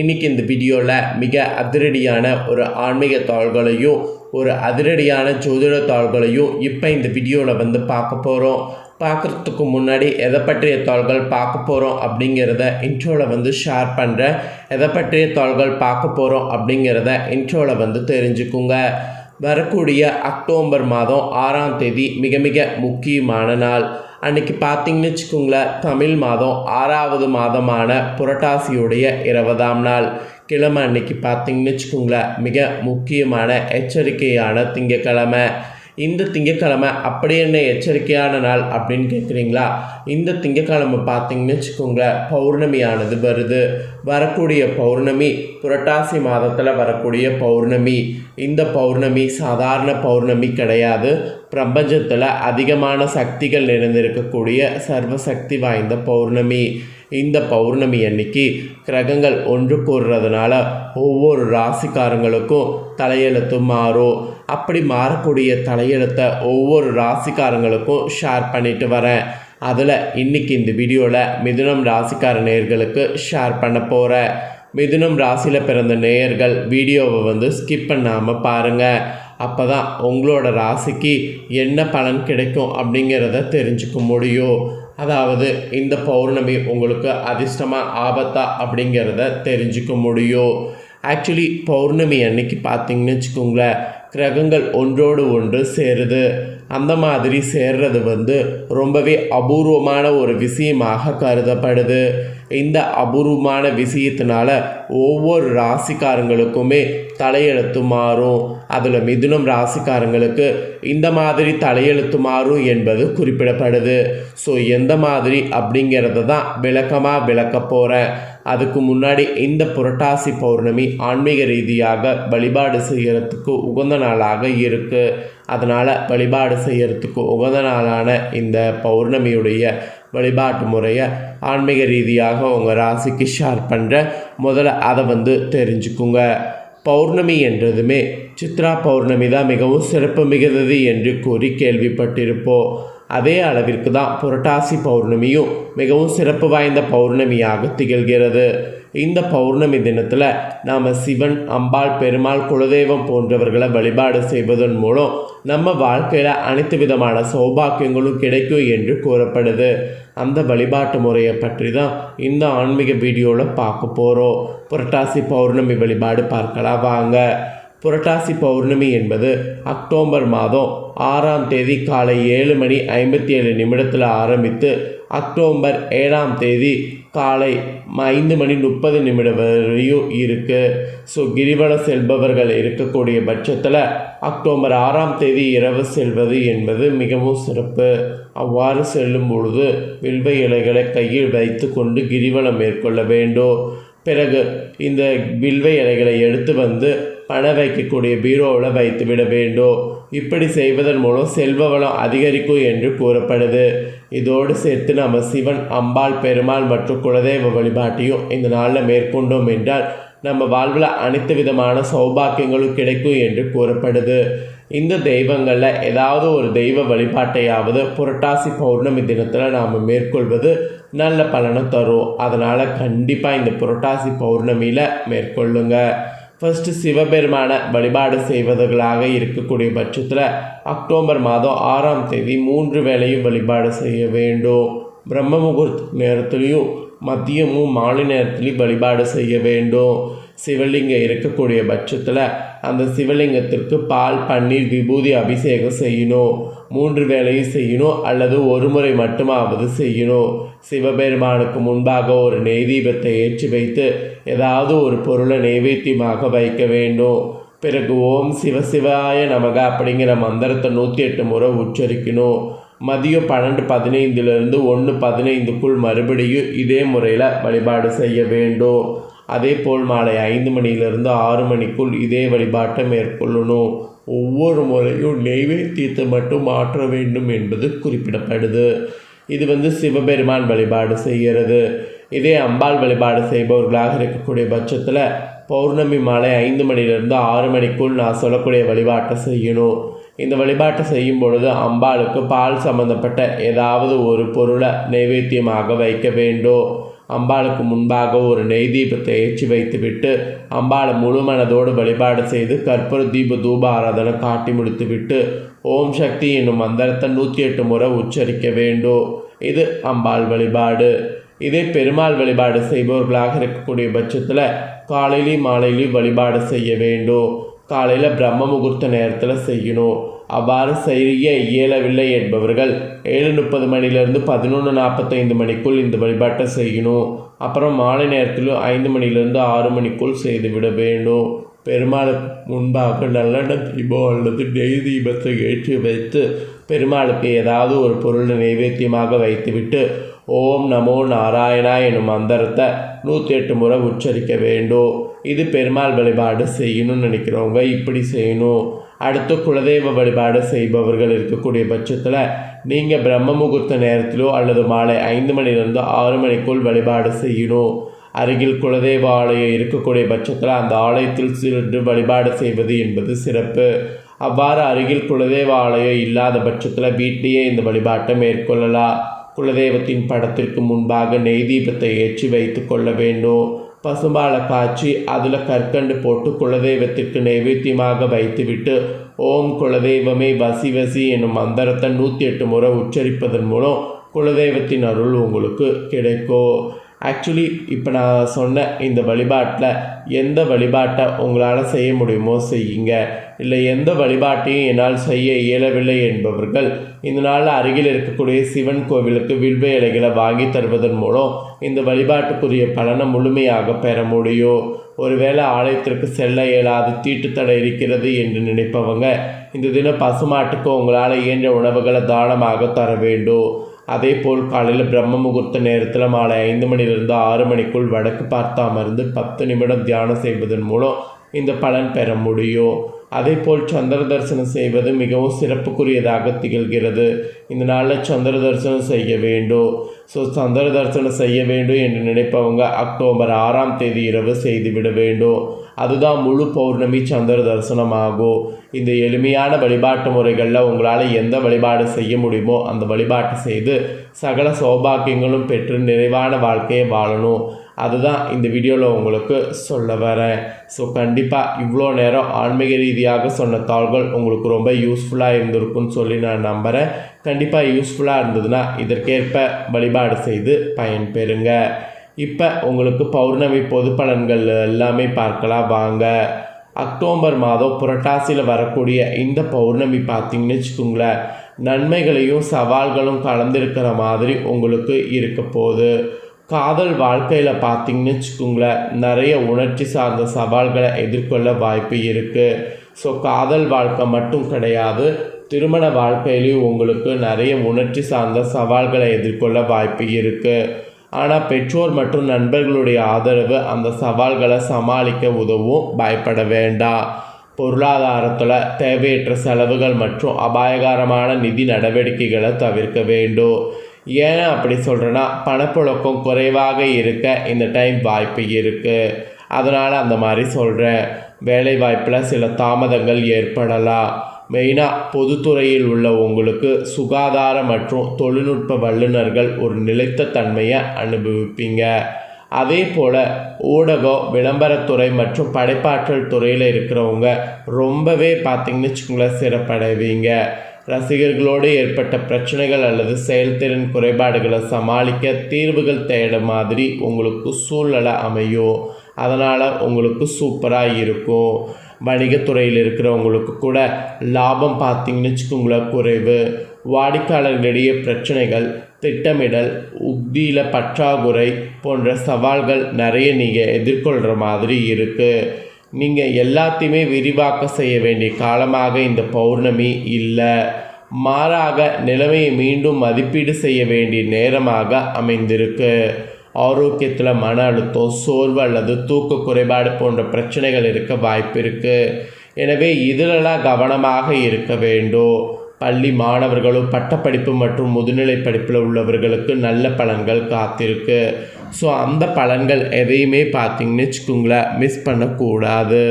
இன்றைக்கி இந்த வீடியோவில் மிக அதிரடியான ஒரு ஆன்மீக தாள்களையும் ஒரு அதிரடியான ஜோதிட தாள்களையும் இப்போ இந்த வீடியோவில் வந்து பார்க்க போகிறோம் பார்க்குறதுக்கு முன்னாடி எதை பற்றிய தாள்கள் பார்க்க போகிறோம் அப்படிங்கிறத இன்ட்ரோவில் வந்து ஷேர் பண்ணுறேன் எதை பற்றிய தாள்கள் பார்க்க போகிறோம் அப்படிங்கிறத இன்ட்ரோவில் வந்து தெரிஞ்சுக்குங்க. வரக்கூடிய அக்டோபர் மாதம் ஆறாம் தேதி மிக மிக முக்கியமான நாள். அன்னைக்கு பார்த்தீங்கன்னு வச்சுக்கோங்களேன் தமிழ் மாதம் ஆறாவது மாதமான புரட்டாசியுடைய இருபதாம் நாள். கிழமை அன்னைக்கு பார்த்தீங்கன்னு வச்சுக்கோங்களேன் மிக முக்கியமான எச்சரிக்கையான திங்கக்கிழமை இந்த திங்கக்கிழமை அப்படி என்ன எச்சரிக்கையான நாள் அப்படின்னு கேட்குறீங்களா? இந்த திங்கக்கிழமை பார்த்தீங்கன்னு வச்சுக்கோங்களேன் பௌர்ணமியானது வருது. வரக்கூடிய பௌர்ணமி புரட்டாசி மாதத்தில் வரக்கூடிய பௌர்ணமி. இந்த பௌர்ணமி சாதாரண பௌர்ணமி கிடையாது. பிரபஞ்சத்தில் அதிகமான சக்திகள் நிறைந்திருக்கக்கூடிய சர்வசக்தி வாய்ந்த பௌர்ணமி. இந்த பௌர்ணமி அன்னைக்கு கிரகங்கள் ஒன்று கூடுறதுனால ஒவ்வொரு ராசிக்காரங்களுக்கும் தலையெழுத்து மாறும். அப்படி மாறக்கூடிய தலையெழுத்தை ஒவ்வொரு ராசிக்காரங்களுக்கும் ஷேர் பண்ணிட்டு வரேன். அதில் இன்னைக்கு இந்த வீடியோவில் மிதுனம் ராசிக்கார நேயர்களுக்கு ஷேர் பண்ண போகிறேன் மிதுனம் ராசியில் பிறந்த நேயர்கள் வீடியோவை வந்து ஸ்கிப் பண்ணாமல் பாருங்கள் அப்போ தான் உங்களோட ராசிக்கு என்ன பலன் கிடைக்கும் அப்படிங்கிறத தெரிஞ்சுக்க முடியும். அதாவது இந்த பௌர்ணமி உங்களுக்கு அதிர்ஷ்டமாக ஆபத்தா அப்படிங்கிறத தெரிஞ்சுக்க முடியும். ஆக்சுவலி பௌர்ணமி அன்னைக்கு பார்த்தீங்கன்னு வச்சுக்கோங்களேன் கிரகங்கள் ஒன்றோடு ஒன்று சேருது. அந்த மாதிரி சேர்றது வந்து ரொம்பவே அபூர்வமான ஒரு விஷயமாக கருதப்படுது. இந்த அபூர்வமான விஷயத்தினால ஒவ்வொரு ராசிக்காரங்களுக்குமே தலையெழுத்து மாறும். அதில் மிதுனம் ராசிக்காரங்களுக்கு இந்த மாதிரி தலையெழுத்து மாறும் என்பது குறிப்பிடப்படுது. ஸோ எந்த மாதிரி அப்படிங்கிறத தான் விளக்கமாக விளக்க போகிறேன் அதுக்கு முன்னாடி இந்த புரட்டாசி பௌர்ணமி ஆன்மீக ரீதியாக வழிபாடு செய்கிறதுக்கு உகந்த நாளாக இருக்குது அதனால் வழிபாடு செய்கிறதுக்கு உகந்த நாளான இந்த பௌர்ணமியுடைய வழிபாட்டு முறையை ஆன்மீக ரீதியாக உங்கள் ராசிக்கு ஷேர் பண்ணுற முதல்ல அதை வந்து தெரிஞ்சுக்குங்க. பௌர்ணமி என்றதுமே சித்ரா பௌர்ணமி தான் மிகவும் சிறப்பு மிகுந்தது என்று கூறி கேள்விப்பட்டிருப்போம். அதே அளவிற்கு தான் புரட்டாசி பௌர்ணமியும் மிகவும் சிறப்பு வாய்ந்த பௌர்ணமியாக திகழ்கிறது. இந்த பௌர்ணமி தினத்தில் நாம் சிவன் அம்பாள் பெருமாள் குலதெய்வம் போன்றவர்களை வழிபாடு செய்வதன் மூலம் நம்ம வாழ்க்கையில் அனைத்து விதமான சௌபாக்கியங்களும் கிடைக்கும் என்று கூறப்படுது. அந்த வழிபாட்டு முறையை பற்றி தான் இந்த ஆன்மீக வீடியோவில் பார்க்க போகிறோம் புரட்டாசி பௌர்ணமி வழிபாடு பார்க்கலாம் வாங்க. புரட்டாசி பௌர்ணமி என்பது அக்டோபர் மாதம் ஆறாம் தேதி காலை ஏழு மணி ஐம்பத்தி ஏழு நிமிடத்தில் ஆரம்பித்து அக்டோபர் ஏழாம் தேதி காலை ஐந்து மணி முப்பது நிமிடம் வரையும் இருக்குது ஸோ கிரிவலம் செல்பவர்கள் இருக்கக்கூடிய பட்சத்தில் அக்டோபர் ஆறாம் தேதி இரவு செல்வது என்பது மிகவும் சிறப்பு. அவ்வாறு செல்லும் பொழுது வில்வ இலைகளை கையில் வைத்து கொண்டு கிரிவலம் மேற்கொள்ள வேண்டும். பிறகு இந்த வில்வ இலைகளை எடுத்து வந்து பண வைக்கக்கூடிய பீரோவில் வைத்து விட வேண்டும் இப்படி செய்வதன் மூலம் செல்வ வளம் அதிகரிக்கும் என்று கூறப்படுது. இதோடு சேர்த்து நம்ம சிவன் அம்பாள் பெருமாள் மற்றும் குலதெய்வ வழிபாட்டையும் இந்த நாளில் மேற்கொண்டோம் என்றால் நம்ம வாழ்வில் அனைத்து விதமான சௌபாக்கியங்களும் கிடைக்கும் என்று கூறப்படுது. இந்த தெய்வங்களில் ஏதாவது ஒரு தெய்வ வழிபாட்டையாவது புரட்டாசி பௌர்ணமி தினத்தில் நாம் மேற்கொள்வது நல்ல பலனை தரும். அதனால் கண்டிப்பாக இந்த புரட்டாசி பௌர்ணமியில் மேற்கொள்ளுங்கள் ஃபஸ்ட்டு சிவபெருமான வழிபாடு செய்வதற்காக இருக்கக்கூடிய பட்சத்தில் அக்டோபர் மாதம் ஆறாம் தேதி மூன்று வேளையும் வழிபாடு செய்ய வேண்டும். பிரம்ம முகூர்த்த நேரத்துலேயும் மதியமும் மாலை நேரத்துலையும் வழிபாடு செய்ய வேண்டும். சிவலிங்கம் இருக்கக்கூடிய பட்சத்தில் அந்த சிவலிங்கத்திற்கு பால் பன்னீர் விபூதி அபிஷேகம் செய்யணும். மூன்று வேளையும் செய்யணும் அல்லது ஒரு முறை மட்டுமாவது செய்யணும். சிவபெருமானுக்கு முன்பாக ஒரு நெய் தீபத்தை ஏற்றி வைத்து ஏதாவது ஒரு பொருளை நைவேத்தியமாக வைக்க வேண்டும் பிறகு ஓம் சிவசிவாய நமக அப்படிங்கிற மந்திரத்தை நூற்றி எட்டு முறை உச்சரிக்கணும். மதியம் பன்னெண்டு பதினைந்துலேருந்து ஒன்று பதினைந்துக்குள் மறுபடியும் இதே முறையில் வழிபாடு செய்ய வேண்டும். அதே போல் மாலை ஐந்து மணியிலிருந்து ஆறு மணிக்குள் இதே வழிபாட்டை மேற்கொள்ளணும். ஒவ்வொரு முறையும் நெய்வேத்தியத்தை மட்டும் மாற்ற வேண்டும் என்பது குறிப்பிடப்படுது. இது வந்து சிவபெருமான் வழிபாடு செய்கிறது. இதே அம்பாள் வழிபாடு செய்பவர்களாக இருக்கக்கூடிய பட்சத்தில் பௌர்ணமி மாலை ஐந்து மணிலிருந்து ஆறு மணிக்குள் நான் சொல்லக்கூடிய வழிபாட்டை செய்யணும். இந்த வழிபாட்டை செய்யும் பொழுது அம்பாளுக்கு பால் சம்பந்தப்பட்ட ஏதாவது ஒரு பொருளை நைவேத்தியமாக வைக்க வேண்டும். அம்பாளுக்கு முன்பாக ஒரு நெய் தீபத்தை ஏற்றி வைத்துவிட்டு அம்பாளை முழு மனதோடு வழிபாடு செய்து கற்பூர தீப தூப ஆராதனை காட்டி முடித்துவிட்டு ஓம் சக்தி என்னும் மந்திரத்தை நூற்றி எட்டு முறை உச்சரிக்க வேண்டும். இது அம்பாள் வழிபாடு. இதே பெருமாள் வழிபாடு செய்பவர்களாக இருக்கக்கூடிய பட்சத்தில் காலையிலையும் மாலையிலையும் வழிபாடு செய்ய வேண்டும். காலையில் பிரம்ம முகூர்த்த நேரத்தில் செய்யணும். அவ்வாறு செய்ய இயலவில்லை என்பவர்கள் ஏழு முப்பது மணிலேருந்து பதினொன்று நாற்பத்தைந்து மணிக்குள் இந்த வழிபாட்டை செய்யணும். அப்புறம் மாலை நேரத்திலும் ஐந்து மணிலேருந்து ஆறு மணிக்குள் செய்துவிட வேண்டும். பெருமாளுக்கு முன்பாக நல்லெண்ணெய் தீபம் அல்லது நெய் தீபத்தை ஏற்றி வைத்து பெருமாளுக்கு ஏதாவது ஒரு பொருள் நைவேத்தியமாக வைத்துவிட்டு ஓம் நமோ நாராயணா எனும் மந்திரத்தை நூற்றி எட்டு முறை உச்சரிக்க வேண்டும் இது பெருமாள் வழிபாடு செய்யணும்னு நினைக்கிறவங்க இப்படி செய்யணும். அடுத்து குலதெய்வ வழிபாடு செய்பவர்கள் இருக்கக்கூடிய பட்சத்தில் நீங்கள் பிரம்ம முகூர்த்த நேரத்திலோ அல்லது மாலை ஐந்து மணிலிருந்து ஆறு மணிக்குள் வழிபாடு செய்யணும். அருகில் குலதெய்வ ஆலயம் இருக்கக்கூடிய பட்சத்தில் அந்த ஆலயத்தில் சென்று வழிபாடு செய்வது என்பது சிறப்பு. அவ்வாறு அருகில் குலதெய்வ ஆலயம் இல்லாத பட்சத்தில் வீட்டிலேயே இந்த வழிபாட்டை மேற்கொள்ளலாம். குலதெய்வத்தின் படத்திற்கு முன்பாக நெய் தீபத்தை ஏற்றி வைத்து கொள்ள வேண்டும். பசும்பாலை காய்ச்சி அதில் கற்கண்டு போட்டு குலதெய்வத்திற்கு நைவேத்தியமாக வைத்துவிட்டு ஓம் குலதெய்வமே வசி வசி என்னும் மந்திரத்தை நூற்றி எட்டு முறை உச்சரிப்பதன் மூலம் குலதெய்வத்தின் அருள் உங்களுக்கு கிடைக்கும். ஆக்சுவலி இப்போ நான் சொன்ன இந்த வழிபாட்டில் எந்த வழிபாட்டை உங்களால் செய்ய முடியுமோ செய்யுங்க. இல்லை எந்த வழிபாட்டையும் என்னால் செய்ய இயலவில்லை என்பவர்கள் இந்த நாளில் அருகில் இருக்கக்கூடிய சிவன் கோவிலுக்கு வில்வ இலைகளை வாங்கி தருவதன் மூலம் இந்த வழிபாட்டுக்குரிய பலனை முழுமையாக பெற முடியும். ஒருவேளை ஆலயத்திற்கு செல்ல இயலாது தீட்டுத்தடை இருக்கிறது என்று நினைப்பவங்க இந்த தினம் பசுமாட்டுக்கு உங்களால் இயன்ற உணவுகளை தானமாக தர வேண்டும். அதே போல் காலையில் பிரம்ம முகூர்த்த நேரத்தில் மாலை ஐந்து மணிலிருந்து ஆறு மணிக்குள் வடக்கு பார்த்து அமர்ந்து பத்து நிமிடம் தியானம் செய்வதன் மூலம் இந்த பலன் பெற முடியும். அதே போல் சந்திர தரிசனம் செய்வது மிகவும் சிறப்புக்குரியதாக திகழ்கிறது. இந்த நாளில் சந்திர தரிசனம் செய்ய வேண்டும். ஸோ சந்திர தரிசனம் செய்ய வேண்டும் என்று நினைப்பவங்க அக்டோபர் ஆறாம் தேதி இரவு செய்துவிட வேண்டும். அதுதான் முழு பௌர்ணமி சந்திர தரிசனம் ஆகும் இந்த எளிமையான வழிபாட்டு முறைகளில் உங்களால் எந்த வழிபாடு செய்ய முடியுமோ அந்த வழிபாட்டை செய்து சகல சௌபாக்கியங்களும் பெற்று நிறைவான வாழ்க்கையை வாழணும். அதுதான் இந்த வீடியோவில் உங்களுக்கு சொல்ல வரேன். ஸோ கண்டிப்பாக இவ்வளோ நேரம் ஆன்மீக ரீதியாக சொன்ன தாள்கள் உங்களுக்கு ரொம்ப யூஸ்ஃபுல்லாக இருந்திருக்குன்னு சொல்லி நான் நம்புகிறேன் கண்டிப்பாக யூஸ்ஃபுல்லாக இருந்ததுன்னா இதற்கேற்ப வழிபாடு செய்து பயன்பெறுங்க. இப்போ உங்களுக்கு பௌர்ணமி பொது பலன்கள் எல்லாமே பார்க்கலாம். வாங்க. அக்டோபர் மாதம் புரட்டாசியில் வரக்கூடிய இந்த பௌர்ணமி பார்த்தீங்கன்னு வச்சுக்கோங்களேன் நன்மைகளையும் சவால்களும் கலந்திருக்கிற மாதிரி உங்களுக்கு இருக்க போகுது. காதல் வாழ்க்கையில் பார்த்தீங்கன்னு வச்சுக்கோங்களேன் நிறைய உணர்ச்சி சார்ந்த சவால்களை எதிர்கொள்ள வாய்ப்பு இருக்குது ஸோ காதல் வாழ்க்கை மட்டும் கிடையாது திருமண வாழ்க்கையிலையும் உங்களுக்கு நிறைய உணர்ச்சி சார்ந்த சவால்களை எதிர்கொள்ள வாய்ப்பு இருக்குது ஆனால் பெற்றோர் மற்றும் நண்பர்களுடைய ஆதரவு அந்த சவால்களை சமாளிக்க உதவும் பயப்பட வேண்டாம். பொருளாதாரத்தில் தேவையற்ற செலவுகள் மற்றும் அபாயகரமான நிதி நடவடிக்கைகளை தவிர்க்க வேண்டும். ஏன் அப்படி சொல்கிறேன்னா பணப்புழக்கம் குறைவாக இருக்க இந்த டைம் வாய்ப்பு இருக்குது அதனால் அந்த மாதிரி சொல்கிறேன் வேலை வாய்ப்பில் சில தாமதங்கள் ஏற்படலாம். மெயினாக பொதுத்துறையில் உள்ள உங்களுக்கு சுகாதார மற்றும் தொழில்நுட்ப வல்லுநர்கள் ஒரு நிலைத்த தன்மையை அனுபவிப்பீங்க. அதே போல் ஊடகம் விளம்பரத்துறை மற்றும் படைப்பாற்றல் துறையில் இருக்கிறவங்க ரொம்பவே பார்த்திங்கன்னு வச்சுக்கோங்களேன் சிறப்படைவீங்க. ரசிகர்களோடு ஏற்பட்ட பிரச்சனைகள் அல்லது செயல்திறன் குறைபாடுகளை சமாளிக்க தீர்வுகள் தேட மாதிரி உங்களுக்கு சூழ்நிலை அமையும். அதனால் உங்களுக்கு சூப்பராக இருக்கும். வணிகத்துறையில் இருக்கிறவங்களுக்கு கூட லாபம் பார்த்தீங்கன்னு வச்சுக்கோங்களேன் குறைவு. வாடிக்கையாளர்களிடையே பிரச்சனைகள் திட்டமிடல் உக்தியில் பற்றாக்குறை போன்ற சவால்கள் நிறைய நீங்கள் எதிர்கொள்கிற மாதிரி இருக்குது நீங்கள் எல்லாத்தையுமே விரிவாக்க செய்ய வேண்டிய காலமாக இந்த பௌர்ணமி இல்லை. மாறாக நிலைமையை மீண்டும் மதிப்பீடு செய்ய வேண்டிய நேரமாக அமைந்திருக்கு. ஆரோக்கியத்தில் மன அழுத்தம் சோர்வு அல்லது தூக்க குறைபாடு போன்ற பிரச்சனைகள் இருக்க வாய்ப்பு இருக்குது எனவே இதிலெல்லாம் கவனமாக இருக்க வேண்டும். பள்ளி மாணவர்களும் பட்டப்படிப்பு மற்றும் முதுநிலை படிப்பில் உள்ளவர்களுக்கு நல்ல பலன்கள் காத்திருக்கு. ஸோ அந்த பலன்கள் எதையுமே பார்த்தீங்கன்னு வச்சுக்கோங்களேன் மிஸ் பண்ணக்கூடாது.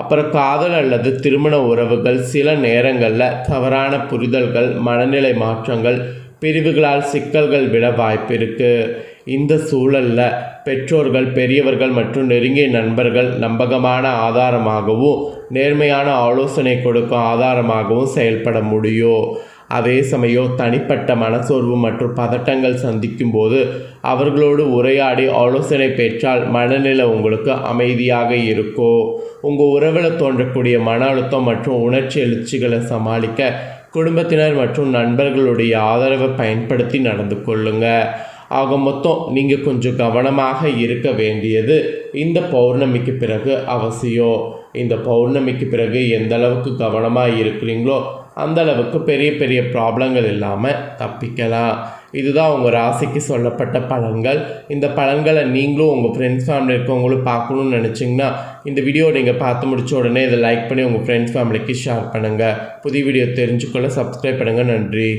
அப்புறம் காதல் அல்லது திருமண உறவுகள் சில நேரங்களில் தவறான புரிதல்கள் மனநிலை மாற்றங்கள் பிரிவுகளால் சிக்கல்கள் விட வாய்ப்பு இருக்குது இந்த சூழலில் பெற்றோர்கள் பெரியவர்கள் மற்றும் நெருங்கிய நண்பர்கள் நம்பகமான ஆதாரமாகவும் நேர்மையான ஆலோசனை கொடுக்கும் ஆதாரமாகவும் செயல்பட முடியும். அதே சமயம் தனிப்பட்ட மனசோர்வு மற்றும் பதட்டங்கள் சந்திக்கும் போது அவர்களோடு உரையாடி ஆலோசனை பெற்றால் மனநிலை உங்களுக்கு அமைதியாக இருக்கும் உங்கள் உறவில் தோன்றக்கூடிய மன அழுத்தம் மற்றும் உணர்ச்சி எழுச்சிகளை சமாளிக்க குடும்பத்தினர் மற்றும் நண்பர்களுடைய ஆதரவை பயன்படுத்தி நடந்து கொள்ளுங்கள் ஆக மொத்தம் நீங்கள் கொஞ்சம் கவனமாக இருக்க வேண்டியது இந்த பௌர்ணமிக்கு பிறகு அவசியம். இந்த பௌர்ணமிக்கு பிறகு எந்த அளவுக்கு கவனமாக இருக்கிறீங்களோ அந்தளவுக்கு பெரிய பெரிய ப்ராப்ளங்கள் இல்லாமல் தப்பிக்கலாம். இதுதான் உங்கள் ராசிக்கு சொல்லப்பட்ட பலன்கள். இந்த பலன்களை நீங்களும் உங்கள் ஃப்ரெண்ட்ஸ் ஃபேமிலி இருக்கவங்களும் பார்க்கணுன்னு நினச்சிங்கன்னா இந்த வீடியோ நீங்கள் பார்த்து முடிச்ச உடனே இதை லைக் பண்ணி உங்கள் ஃப்ரெண்ட்ஸ் ஃபேமிலிக்கு ஷேர் பண்ணுங்கள் புதிய வீடியோ தெரிஞ்சுக்கொள்ள சப்ஸ்கிரைப் பண்ணுங்கள் நன்றி.